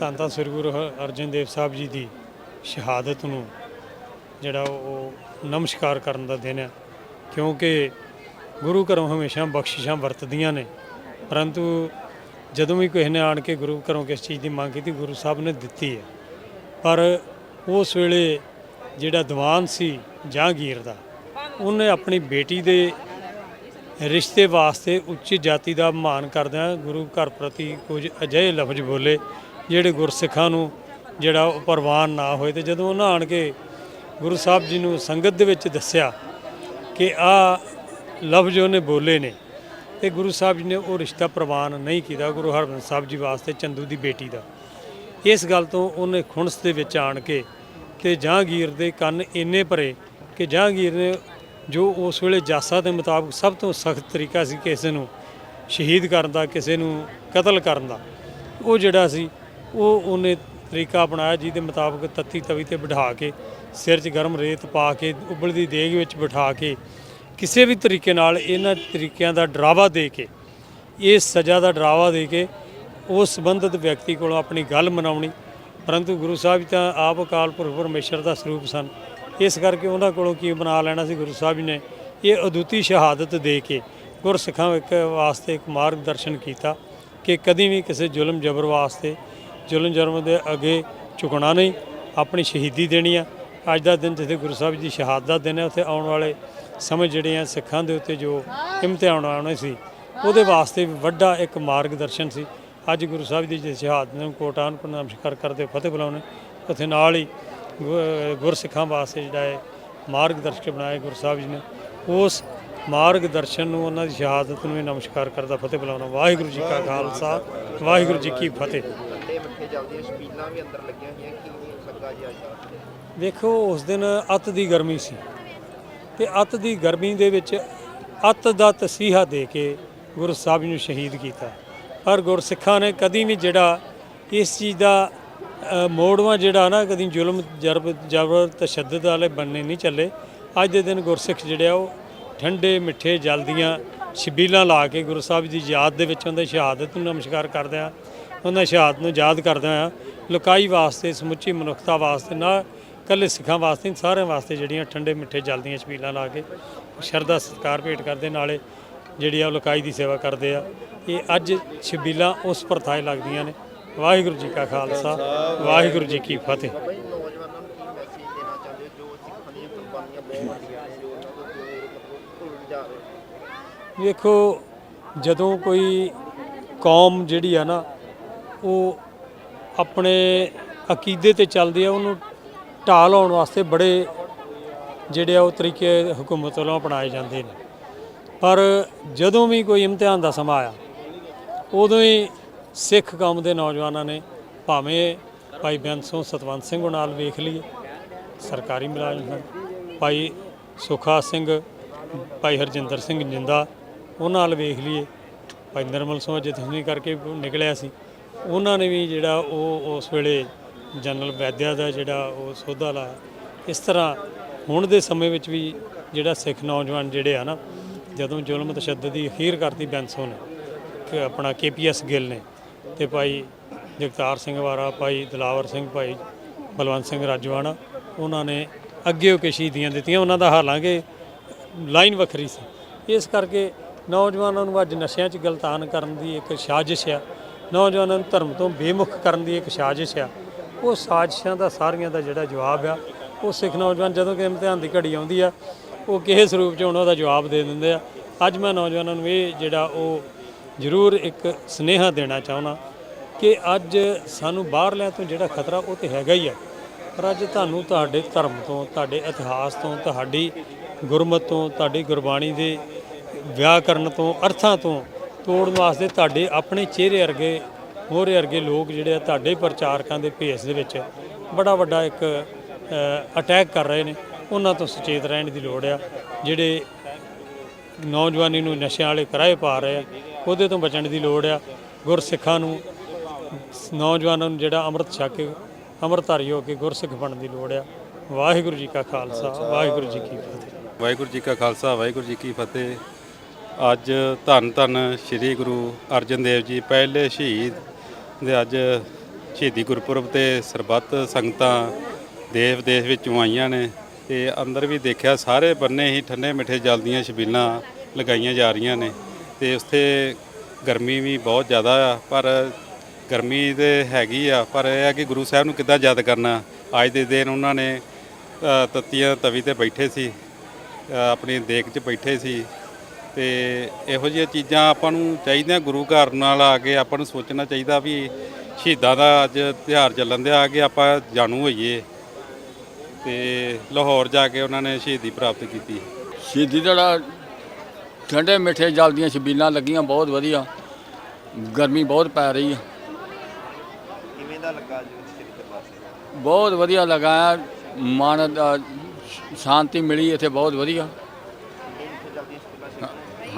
ਧੰਨ ਤਾਂ ਸ੍ਰੀ ਗੁਰੂ ਹ- ਅਰਜਨ ਦੇਵ ਸਾਹਿਬ ਜੀ ਦੀ ਸ਼ਹਾਦਤ ਨੂੰ ਜਿਹੜਾ ਉਹ ਨਮਸਕਾਰ ਕਰਨ ਦਾ ਦਿਨ ਹੈ। ਕਿਉਂਕਿ ਗੁਰੂ ਘਰੋਂ ਹਮੇਸ਼ਾ ਬਖਸ਼ਿਸ਼ਾਂ ਵਰਤਦੀਆਂ ਨੇ। ਪਰੰਤੂ ਜਦੋਂ ਵੀ ਕਿਸੇ ਨੇ ਆਣ ਕੇ ਗੁਰੂ ਘਰੋਂ ਕਿਸ ਚੀਜ਼ ਦੀ ਮੰਗ ਕੀਤੀ, ਗੁਰੂ ਸਾਹਿਬ ਨੇ ਦਿੱਤੀ ਹੈ। ਪਰ ਉਸ ਵੇਲੇ ਜਿਹੜਾ ਦੀਵਾਨ ਸੀ ਜਹਾਂਗੀਰ ਦਾ, ਉਹਨੇ ਆਪਣੀ ਬੇਟੀ ਦੇ ਰਿਸ਼ਤੇ ਵਾਸਤੇ ਉੱਚ ਜਾਤੀ ਦਾ ਮਾਣ ਕਰਦਿਆਂ ਗੁਰੂ ਘਰ ਪ੍ਰਤੀ ਕੁਝ ਅਜਿਹੇ ਲਫ਼ਜ਼ ਬੋਲੇ ਜਿਹੜੇ ਗੁਰਸਿੱਖਾਂ ਨੂੰ ਜਿਹੜਾ ਉਹ ਪ੍ਰਵਾਨ ਨਾ ਹੋਏ ਤੇ ਜਦੋਂ ਉਹਨਾਂ ਆਣ ਕੇ ਗੁਰੂ ਸਾਹਿਬ ਜੀ ਨੂੰ ਸੰਗਤ ਦੇ ਵਿੱਚ ਦੱਸਿਆ ਕਿ ਆ ਲਫ਼ਜ਼ ਉਹਨੇ ਬੋਲੇ ਨੇ ਤੇ ਗੁਰੂ ਸਾਹਿਬ ਜੀ ਨੇ ਉਹ ਰਿਸ਼ਤਾ ਪ੍ਰਵਾਨ ਨਹੀਂ ਕੀਤਾ ਗੁਰੂ ਹਰਗੋਬਿੰਦ ਸਾਹਿਬ ਜੀ ਵਾਸਤੇ ਚੰਦੂ ਦੀ ਬੇਟੀ ਦਾ। ਇਸ ਗੱਲ ਤੋਂ ਉਹਨੇ ਖੁਣਸ ਦੇ ਵਿੱਚ ਆਣ ਕੇ ਤੇ ਜਹਾਂਗੀਰ ਦੇ ਕੰਨ ਇੰਨੇ ਭਰੇ ਕਿ ਜਹਾਂਗੀਰ ਨੇ ਜੋ ਉਸ ਵੇਲੇ ਜਾਸਾ ਦੇ ਮੁਤਾਬਕ ਸਭ ਤੋਂ ਸਖਤ ਤਰੀਕਾ ਸੀ ਕਿਸੇ ਨੂੰ ਸ਼ਹੀਦ ਕਰਨ ਦਾ, ਕਿਸੇ ਨੂੰ ਕਤਲ ਕਰਨ ਦਾ, ਉਹ ਜਿਹੜਾ ਸੀ ਉਹ ਉਹਨੇ ਤਰੀਕਾ ਅਪਣਾਇਆ ਜਿਹਦੇ ਮੁਤਾਬਕ ਤੱਤੀ ਤਵੀ ਤੇ ਬਿਠਾ ਕੇ, ਸਿਰ 'ਚ ਗਰਮ ਰੇਤ ਪਾ ਕੇ ਉਬਲਦੀ ਦੇਗ ਵਿੱਚ ਬਿਠਾ ਕੇ, ਕਿਸੇ ਵੀ ਤਰੀਕੇ ਨਾਲ ਇਹਨਾਂ ਤਰੀਕਿਆਂ ਦਾ ਡਰਾਵਾ ਦੇ ਕੇ, ਇਹ ਸਜ਼ਾ ਦਾ ਡਰਾਵਾ ਦੇ ਕੇ ਉਸ ਸੰਬੰਧਿਤ ਵਿਅਕਤੀ ਕੋਲੋਂ ਆਪਣੀ ਗੱਲ ਮਨਾਉਣੀ। ਪਰੰਤੂ ਗੁਰੂ ਸਾਹਿਬ ਤਾਂ ਆਪ ਅਕਾਲ ਪੁਰਖ ਪਰਮੇਸ਼ਰ ਦਾ ਸਰੂਪ ਸਨ। ਇਸ ਕਰਕੇ ਉਹਨਾਂ ਕੋਲੋਂ ਕੀ ਬਣਾ ਲੈਣਾ ਸੀ ਗੁਰੂ ਸਾਹਿਬ ਜੀ ਨੇ? ਇਹ ਅਦੁੱਤੀ ਸ਼ਹਾਦਤ ਦੇ ਕੇ ਗੁਰਸਿੱਖਾਂ ਇੱਕ ਵਾਸਤੇ ਇੱਕ ਮਾਰਗ ਦਰਸ਼ਨ ਕੀਤਾ ਕਿ ਕਦੀ ਵੀ ਕਿਸੇ ਜ਼ੁਲਮ ਜਬਰ ਵਾਸਤੇ ਜ਼ੁਲਮ ਜਰਮ ਦੇ ਅੱਗੇ ਝੁਕਣਾ ਨਹੀਂ, ਆਪਣੀ ਸ਼ਹੀਦੀ ਦੇਣੀ ਆ। ਅੱਜ ਦਾ ਦਿਨ ਜਿੱਥੇ ਗੁਰੂ ਸਾਹਿਬ ਜੀ ਦੀ ਸ਼ਹਾਦਤ ਦਾ ਦਿਨ ਹੈ, ਉੱਥੇ ਆਉਣ ਵਾਲੇ ਸਮੇਂ ਜਿਹੜੇ ਆ, ਸਿੱਖਾਂ ਦੇ ਉੱਤੇ ਜੋ ਇਮਤਿਹਾਨ ਆਉਣੇ ਸੀ, ਉਹਦੇ ਵਾਸਤੇ ਵੀ ਵੱਡਾ ਇੱਕ ਮਾਰਗਦਰਸ਼ਨ ਸੀ। ਅੱਜ ਗੁਰੂ ਸਾਹਿਬ ਦੀ ਜੇ ਸ਼ਹਾਦਤ ਨੂੰ ਕੋਟਾਨ ਨੂੰ ਨਮਸਕਾਰ ਕਰਦੇ ਫਤਿਹ ਬੁਲਾਉਣੇ ਉੱਥੇ ਨਾਲ ਹੀ ਗੁ- ਗੁਰਸਿੱਖਾਂ ਵਾਸਤੇ ਜਿਹੜਾ ਹੈ ਮਾਰਗਦਰਸ਼ਕ ਬਣਾਏ ਗੁਰੂ ਸਾਹਿਬ ਜੀ ਨੇ। ਉਸ ਮਾਰਗਦਰਸ਼ਨ ਨੂੰ, ਉਹਨਾਂ ਦੀ ਸ਼ਹਾਦਤ ਨੂੰ ਵੀ ਨਮਸਕਾਰ ਕਰਦਾ ਫਤਿਹ ਬੁਲਾਉਣਾ ਵਾਹਿਗੁਰੂ ਜੀ ਕਾ ਖਾਲਸਾ, ਵਾਹਿਗੁਰੂ ਜੀ ਕੀ ਫਤਿਹ। ਠੰਡੇ ਮਿੱਠੇ ਚੱਲਦੀਆਂ ਸ਼ਪੀਲਾਂ ਵੀ ਅੰਦਰ ਲੱਗੀਆਂ ਹੋਈਆਂ ਕੀ ਲੱਗਾ ਜੀ ਅੱਜ? ਦਾ ਦੇਖੋ ਉਸ ਦਿਨ ਅੱਤ ਦੀ ਗਰਮੀ ਸੀ ਤੇ ਅੱਤ ਦੀ ਗਰਮੀ ਦੇ ਵਿੱਚ ਅੱਤ ਦਾ ਤਸੀਹਾ ਦੇ ਕੇ ਗੁਰੂ ਸਾਹਿਬ ਜੀ ਨੂੰ ਸ਼ਹੀਦ ਕੀਤਾ। ਪਰ ਗੁਰਸਿੱਖਾਂ ਨੇ ਕਦੀ ਵੀ ਜਿਹੜਾ ਇਸ ਚੀਜ਼ ਦਾ ਅ, ਮੋੜਵਾਂ ਜਿਹੜਾ ਨਾ ਕਦੀ ਜ਼ੁਲਮ ਜਰਬ ਜਬਰ ਤਸ਼ੱਦਦ ਵਾਲੇ ਬੰਨੇ ਨਹੀਂ ਚੱਲੇ। ਅੱਜ ਦੇ ਦਿਨ ਗੁਰਸਿੱਖ ਜਿਹੜੇ ਆ ਉਹ ਠੰਡੇ ਮਿੱਠੇ ਜਲ ਦੀਆਂ ਛਬੀਲਾਂ ਲਾ ਕੇ ਗੁਰੂ ਸਾਹਿਬ ਦੀ ਯਾਦ ਦੇ ਵਿੱਚ ਉਹਨਾਂ ਦੀ ਸ਼ਹਾਦਤ ਨੂੰ ਨਮਸਕਾਰ ਕਰਦੇ ਆ। ਉਹਨਾਂ ਸ਼ਹਾਦਤ ਨੂੰ ਯਾਦ ਕਰਦੇ ਆ ਲੁਕਾਈ ਵਾਸਤੇ ਸਮੁੱਚੀ ਮਨੁੱਖਤਾ ਵਾਸਤੇ ਨਾ ਕੱਲੇ ਸਿੱਖਾਂ ਵਾਸਤੇ ਨਹੀਂ, ਸਾਰਿਆਂ ਵਾਸਤੇ ਜਿਹੜੀਆਂ ਠੰਡੇ ਮਿੱਠੇ ਜਲ ਦੀਆਂ ਛਬੀਲਾਂ ਲਾ ਕੇ ਸ਼ਰਧਾ ਸਤਿਕਾਰ ਭੇਟ ਕਰਦੇ ਨਾਲੇ ਜਿਹੜੀ ਆ ਉਹ ਲੁਕਾਈ ਦੀ ਸੇਵਾ ਕਰਦੇ ਆ। ਇਹ ਅੱਜ ਛਬੀਲਾਂ ਉਸ ਪ੍ਰਥਾਏ ਲੱਗਦੀਆਂ ਨੇ। ਵਾਹਿਗੁਰੂ ਜੀ ਕਾ ਖਾਲਸਾ ਵਾਹਿਗੁਰੂ ਜੀ ਕੀ ਫਤਿਹ। ਬਾਬਾ ਵੇਖੋ ਜਦੋਂ ਕੋਈ ਕੌਮ ਜਿਹੜੀ ਆ ਨਾ ਉਹ ਆਪਣੇ ਅਕੀਦੇ ਤੇ ਚੱਲਦੀ ਆ, ਉਹਨੂੰ ਢਾਲ ਲਾਉਣ ਵਾਸਤੇ ਬੜੇ ਜਿਹੜੇ ਆ ਉਹ ਤਰੀਕੇ ਹਕੂਮਤ ਵੱਲੋਂ ਅਪਣਾਏ ਜਾਂਦੇ ਨੇ। ਪਰ ਜਦੋਂ ਵੀ ਕੋਈ ਇਮਤਿਹਾਨ ਦਾ ਸਮਾਂ ਆਇਆ, ਉਦੋਂ ਹੀ ਸਿੱਖ ਕੌਮ ਦੇ ਨੌਜਵਾਨਾਂ ਨੇ ਭਾਵੇਂ ਭਾਈ ਬੇਅੰਤ ਸਿੰਘ, ਸਤਵੰਤ ਸਿੰਘ ਨਾਲ ਵੇਖ ਲਈਏ, ਸਰਕਾਰੀ ਮੁਲਾਜ਼ਮ ਹਨ, ਭਾਈ ਸੁਖਾ ਸਿੰਘ, ਭਾਈ ਹਰਜਿੰਦਰ ਸਿੰਘ ਜਿੰਦਾ, ਉਹਨਾਂ ਨਾਲ ਵੇਖ ਲਈਏ, ਭਾਈ ਨਰਮਲ ਸਿੰਘ ਜਥੇਬੰਦੀ ਕਰਕੇ ਨਿਕਲਿਆ ਸੀ। ਉਹਨਾਂ ਨੇ ਵੀ ਜਿਹੜਾ ਉਹ ਉਸ ਵੇਲੇ ਜਨਰਲ ਵੈਦਿਆ ਦਾ ਜਿਹੜਾ ਉਹ ਸੋਧਾ ਲਾਇਆ। ਇਸ ਤਰ੍ਹਾਂ ਹੁਣ ਦੇ ਸਮੇਂ ਵਿੱਚ ਵੀ ਜਿਹੜਾ ਸਿੱਖ ਨੌਜਵਾਨ ਜਿਹੜੇ ਆ ਨਾ, ਜਦੋਂ ਜ਼ੁਲਮ ਤਸ਼ੱਦਦ ਦੀ ਅਖੀਰ ਕਰਤੀ ਬੈਂਸੋ ਨੇ, ਕਿ ਆਪਣਾ ਕੇਪੀਐਸ ਗਿੱਲ ਨੇ ਤੇ ਭਾਈ ਜਗਤਾਰ ਸਿੰਘ ਵਾਰਾ, ਭਾਈ ਦਲਾਵਰ ਸਿੰਘ, ਭਾਈ ਬਲਵੰਤ ਸਿੰਘ ਰਾਜਵਾਨਾ, ਉਹਨਾਂ ਨੇ ਅੱਗੇ ਹੋ ਕੇ ਸ਼ਹੀਦੀਆਂ ਦਿੱਤੀਆਂ, ਉਹਨਾਂ ਦਾ ਹਾਲਾਂਕਿ ਲਾਈਨ ਵੱਖਰੀ ਸੀ। ਇਸ ਕਰਕੇ ਨੌਜਵਾਨਾਂ ਨੂੰ ਅੱਜ ਨਸ਼ਿਆਂ 'ਚ ਗਲਤਾਨ ਕਰਨ ਦੀ ਇੱਕ ਸਾਜ਼ਿਸ਼ ਆ। ਨੌਜਵਾਨਾਂ ਨੂੰ ਧਰਮ ਤੋਂ ਬੇਮੁਖ ਕਰਨ ਦੀ ਇੱਕ ਸਾਜ਼ਿਸ਼ ਆ। ਉਹ ਸਾਜ਼ਿਸ਼ਾਂ ਦਾ, ਸਾਰੀਆਂ ਦਾ ਜਿਹੜਾ ਜਵਾਬ ਆ, ਉਹ ਸਿੱਖ ਨੌਜਵਾਨ ਜਦੋਂ ਕਿ ਇਮਤਿਹਾਨ ਦੀ ਘੜੀ ਆਉਂਦੀ ਆ, ਉਹ ਕਿਸੇ ਸਰੂਪ 'ਚ ਉਹਨਾਂ ਦਾ ਜਵਾਬ ਦੇ ਦਿੰਦੇ ਆ। ਅੱਜ ਮੈਂ ਨੌਜਵਾਨਾਂ ਨੂੰ ਇਹ ਜਿਹੜਾ ਉਹ ਜ਼ਰੂਰ ਇੱਕ ਸਨੇਹਾ ਦੇਣਾ ਚਾਹੁੰਦਾ ਕਿ ਅੱਜ ਸਾਨੂੰ ਬਾਹਰਲਿਆਂ ਤੋਂ ਜਿਹੜਾ ਖਤਰਾ ਉਹ ਤੇ ਹੈਗਾ ਹੀ ਆ। ਪਰ ਅੱਜ ਤੁਹਾਨੂੰ ਤੁਹਾਡੇ ਧਰਮ ਤੋਂ, ਤੁਹਾਡੇ ਇਤਿਹਾਸ ਤੋਂ, ਤੁਹਾਡੀ ਗੁਰਮਤ ਤੋਂ, ਤੁਹਾਡੀ ਗੁਰਬਾਣੀ ਦੇ ਵਿਆਕਰਨ ਤੋਂ, ਅਰਥਾਂ ਤੋਂ ਤੋੜਨ ਵਾਸਤੇ ਤੁਹਾਡੇ ਆਪਣੇ ਚਿਹਰੇ ਵਰਗੇ, ਮੋਹਰੇ ਵਰਗੇ ਲੋਕ ਜਿਹੜੇ ਆ ਤੁਹਾਡੇ ਪ੍ਰਚਾਰਕਾਂ ਦੇ ਭੇਸ ਦੇ ਵਿੱਚ ਬੜਾ ਵੱਡਾ ਇੱਕ ਅਟੈਕ ਕਰ ਰਹੇ ਨੇ। ਉਹਨਾਂ ਤੋਂ ਸੁਚੇਤ ਰਹਿਣ ਦੀ ਲੋੜ ਆ। ਜਿਹੜੇ ਨੌਜਵਾਨੀ ਨੂੰ ਨਸ਼ਿਆਂ ਵਾਲੇ ਕਰਾਏ ਪਾ ਰਹੇ ਆ, ਉਹਦੇ ਤੋਂ ਬਚਣ ਦੀ ਲੋੜ ਆ। ਗੁਰਸਿੱਖਾਂ ਨੂੰ, ਨੌਜਵਾਨਾਂ ਨੂੰ ਜਿਹੜਾ ਅੰਮ੍ਰਿਤ ਛਕ ਕੇ, ਅੰਮ੍ਰਿਤਧਾਰੀ ਹੋ ਕੇ ਗੁਰਸਿੱਖ ਬਣਨ ਦੀ ਲੋੜ ਆ। ਵਾਹਿਗੁਰੂ ਜੀ ਕਾ ਖਾਲਸਾ, ਵਾਹਿਗੁਰੂ ਜੀ ਕੀ ਫਤਿਹ। ਵਾਹਿਗੁਰੂ ਜੀ ਕਾ ਖਾਲਸਾ, ਵਾਹਿਗੁਰੂ ਜੀ ਕੀ ਫਤਿਹ। ਅੱਜ ਧੰਨ ਧੰਨ ਸ੍ਰੀ ਗੁਰੂ ਅਰਜਨ ਦੇਵ ਜੀ ਪਹਿਲੇ ਸ਼ਹੀਦ ਦੇ ਅੱਜ ਸ਼ਹੀਦੀ ਗੁਰਪੁਰਬ ਤੇ ਸਰਬੱਤ ਸੰਗਤਾਂ ਦੇਸ਼ ਵਿਦੇਸ਼ ਵਿੱਚੋਂ ਆਈਆਂ ਨੇ ਤੇ ਅੰਦਰ ਵੀ ਦੇਖਿਆ ਸਾਰੇ ਬੰਨੇ ਹੀ ਠੰਡੇ ਮਿੱਠੇ ਜਲ ਦੀਆਂ ਛਬੀਲਾਂ ਲਗਾਈਆਂ ਜਾ ਰਹੀਆਂ ਨੇ ਤੇ ਉੱਥੇ ਗਰਮੀ ਵੀ ਬਹੁਤ ਜ਼ਿਆਦਾ ਆ ਪਰ ਗਰਮੀ ਤੇ ਹੈਗੀ ਆ ਪਰ ਇਹ ਆ ਕਿ ਗੁਰੂ ਸਾਹਿਬ ਨੂੰ ਕਿੱਦਾਂ ਯਾਦ ਕਰਨਾ। ਅੱਜ ਦੇ ਦਿਨ ਉਹਨਾਂ ਨੇ ਅ, ਤੱਤੀਆਂ ਤਵੀ ਤੇ ਬੈਠੇ ਸੀ ਆਪਣੀ ਦੇਖ 'ਚ ਬੈਠੇ ਸੀ। ਤੇ ਇਹੋ ਜਿਹੀਆਂ ਚੀਜ਼ਾਂ ਆਪਾਂ ਨੂੰ ਚਾਹੀਦੀਆਂ ਗੁਰੂ ਘਰ ਨਾਲ ਆ ਕੇ ਆਪਾਂ ਨੂੰ ਸੋਚਣਾ ਚਾਹੀਦਾ ਵੀ ਸ਼ਹੀਦਾਂ ਦਾ ਅੱਜ ਤਿਉਹਾਰ ਚੱਲਣ ਦਿਆ ਕਿ ਆਪਾਂ ਜਾਣੂ ਹੋਈਏ। ਤੇ ਲਾਹੌਰ ਜਾ ਕੇ ਉਹਨਾਂ ਨੇ ਸ਼ਹੀਦੀ ਪ੍ਰਾਪਤ ਕੀਤੀ। ਸ਼ਹੀਦੀ ਜਿਹੜਾ ਠੰਡੇ ਮਿੱਠੇ ਜਲ ਦੀਆਂ ਛਬੀਲਾਂ ਲੱਗੀਆਂ ਬਹੁਤ ਵਧੀਆ। ਗਰਮੀ ਬਹੁਤ ਪੈ ਰਹੀ ਹੈ ਕਿਵੇਂ ਦਾ ਲੱਗਾ ਜੀ ਸ੍ਰੀ ਦਰਬਾਰ ਸਾਹਿਬ ਬਹੁਤ ਵਧੀਆ ਲਗਾਇਆ ਮਨ ਦਾ ਸ਼ਾਂਤੀ ਮਿਲੀ ਇੱਥੇ ਬਹੁਤ ਵਧੀਆ ਕਿੰਨੇ ਇੱਥੇ ਜਲਦੀ ਸਕੂਲਾਂ ਸੀ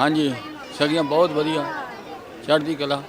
ਹਾਂਜੀ ਸਗੀਆਂ ਬਹੁਤ ਵਧੀਆ ਚੜ੍ਹਦੀ ਕਲਾ।